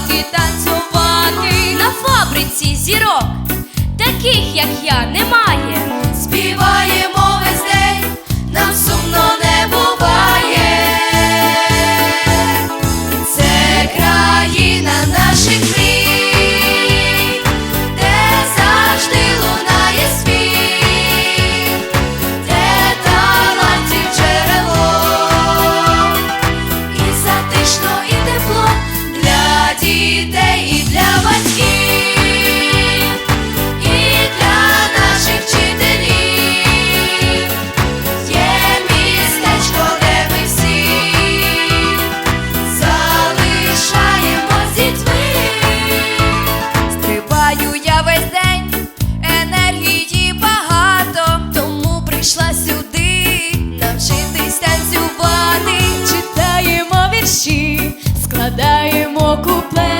співати, танцювати На фабриці зірок, таких як я, немає. року пле.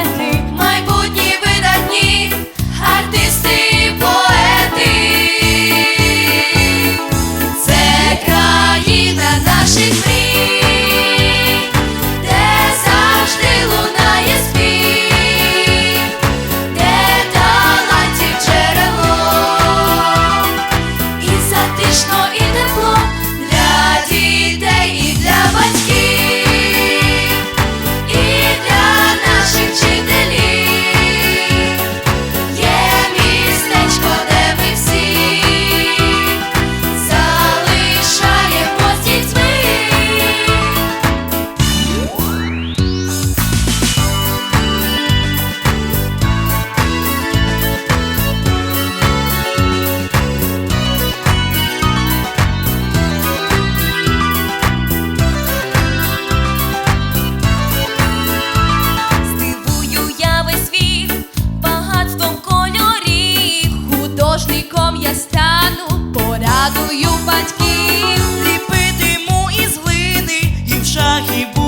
Помічником я стану, порадую батьків, ліпитиму із глини і в шахі.